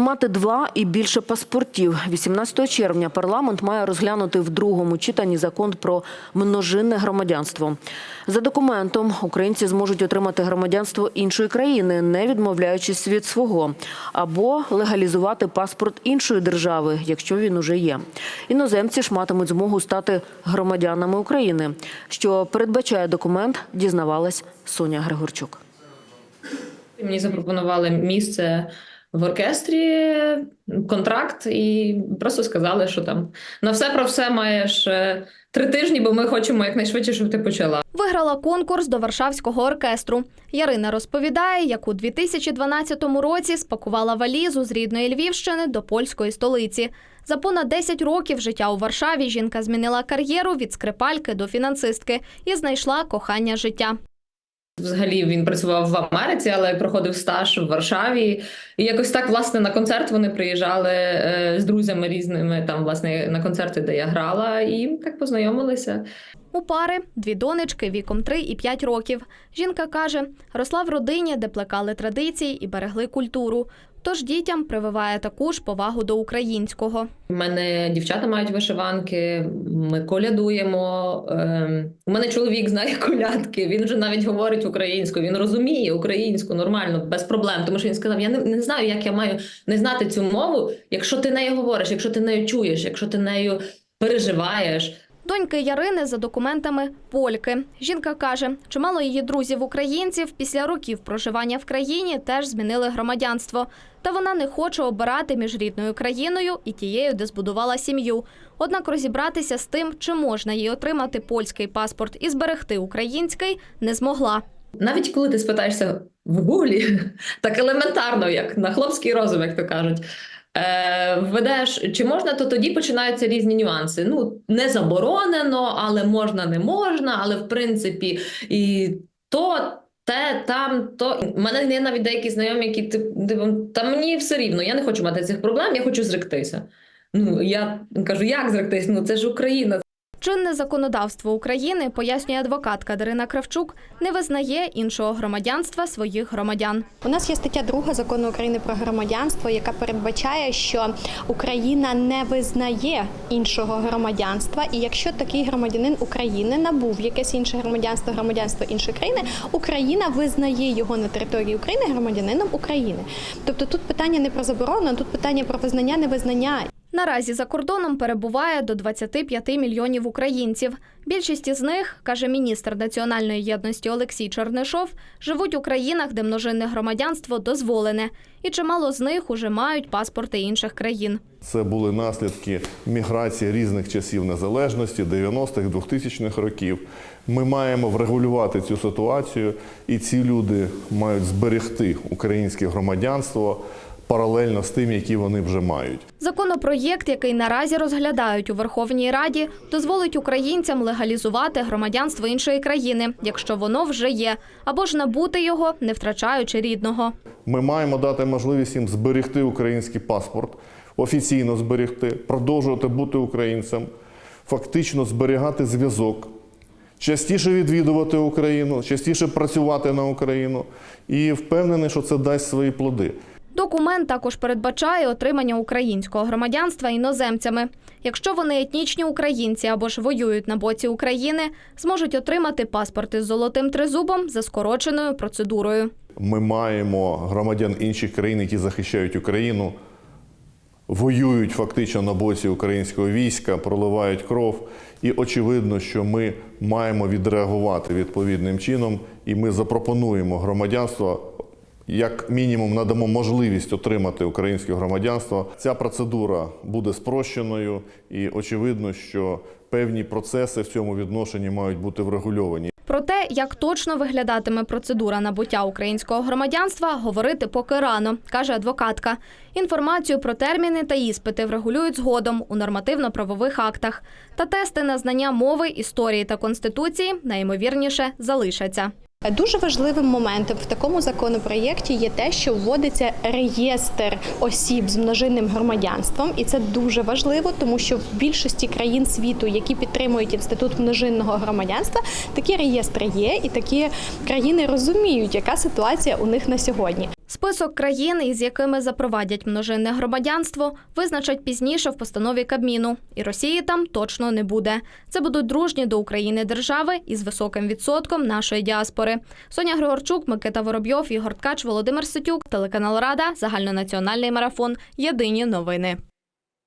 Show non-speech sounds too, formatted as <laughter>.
Мати два і більше паспортів. 18 червня парламент має розглянути в другому читанні закон про множинне громадянство. За документом українці зможуть отримати громадянство іншої країни, не відмовляючись від свого, або легалізувати паспорт іншої держави, якщо він уже є. Іноземці ж матимуть змогу стати громадянами України. Що передбачає документ, дізнавалась Соня Григорчук. Мені запропонували місце в оркестрі, контракт, і просто сказали, що там на все про все маєш е, три тижні, бо ми хочемо якнайшвидше, щоб ти почала. Виграла конкурс до Варшавського оркестру. Ярина розповідає, як у 2012 році спакувала валізу з рідної Львівщини до польської столиці. За понад 10 років життя у Варшаві жінка змінила кар'єру від скрипальки до фінансистки і знайшла кохання життя. Взагалі він працював в Америці, але проходив стаж в Варшаві. І якось так, власне, на концерт вони приїжджали е, з друзями різними, там, власне, на концерти, де я грала, і так познайомилися. У пари дві донечки віком 3 і 5 років. Жінка каже, росла в родині, де плекали традиції і берегли культуру. Тож дітям прививає таку ж повагу до українського. У мене дівчата мають вишиванки, ми колядуємо. Ем, У мене чоловік знає колядки. Він вже навіть говорить українською. Він розуміє українську нормально, без проблем. Тому що він сказав: Я не, не знаю, як я маю не знати цю мову, якщо ти нею говориш, якщо ти нею чуєш, якщо ти нею переживаєш. Доньки Ярини за документами польки. Жінка каже, чимало її друзів-українців після років проживання в країні теж змінили громадянство. Та вона не хоче обирати між рідною країною і тією, де збудувала сім'ю. Однак розібратися з тим, чи можна їй отримати польський паспорт і зберегти український, не змогла. Навіть коли ти спитаєшся в гуглі, <laughs> так елементарно, як на хлопський розум, як то кажуть. Е, введеш, чи можна, то тоді починаються різні нюанси. Ну, не заборонено, але можна, не можна, але в принципі і то, те, там, то. У мене є навіть деякі знайомі, які типу, та мені все рівно, я не хочу мати цих проблем, я хочу зректися. Ну, я кажу, як зректись? Ну це ж Україна. Чинне законодавство України, пояснює адвокатка Дарина Кравчук, не визнає іншого громадянства своїх громадян. У нас є стаття 2 закону України про громадянство, яка передбачає, що Україна не визнає іншого громадянства, і якщо такий громадянин України набув якесь інше громадянство, громадянство іншої країни, Україна визнає його на території України громадянином України. Тобто тут питання не про заборону, тут питання про визнання, невизнання. Наразі за кордоном перебуває до 25 мільйонів українців. Більшість із них, каже міністр національної єдності Олексій Чернишов, живуть у країнах, де множинне громадянство дозволене, і чимало з них уже мають паспорти інших країн. Це були наслідки міграції різних часів незалежності, 90-х, 2000-х років. Ми маємо врегулювати цю ситуацію, і ці люди мають зберегти українське громадянство паралельно з тим, які вони вже мають. Законопроєкт, який наразі розглядають у Верховній Раді, дозволить українцям легалізувати громадянство іншої країни, якщо воно вже є, або ж набути його, не втрачаючи рідного. Ми маємо дати можливість їм зберегти український паспорт, офіційно зберегти, продовжувати бути українцем, фактично зберігати зв'язок, частіше відвідувати Україну, частіше працювати на Україну. І впевнений, що це дасть свої плоди. Документ також передбачає отримання українського громадянства іноземцями. Якщо вони етнічні українці або ж воюють на боці України, зможуть отримати паспорти з золотим тризубом за скороченою процедурою. Ми маємо громадян інших країн, які захищають Україну, воюють фактично на боці українського війська, проливають кров. І очевидно, що ми маємо відреагувати відповідним чином, і ми запропонуємо громадянство. Як мінімум надамо можливість отримати українське громадянство. Ця процедура буде спрощеною, і очевидно, що певні процеси в цьому відношенні мають бути врегульовані. Про те, як точно виглядатиме процедура набуття українського громадянства, говорити поки рано, каже адвокатка. Інформацію про терміни та іспити врегулюють згодом у нормативно-правових актах. Та тести на знання мови, історії та конституції найімовірніше залишаться. Дуже важливим моментом в такому законопроєкті є те, що вводиться реєстр осіб з множинним громадянством, і це дуже важливо, тому що в більшості країн світу, які підтримують інститут множинного громадянства, такі реєстри є, і такі країни розуміють, яка ситуація у них на сьогодні. Список країн, із якими запровадять множинне громадянство, визначать пізніше в постанові Кабміну. І Росії там точно не буде. Це будуть дружні до України держави із високим відсотком нашої діаспори. Соня Григорчук, Микита Воробйов, Ігор Ткач, Володимир Сетюк, телеканал Рада, загальнонаціональний марафон. Єдині новини.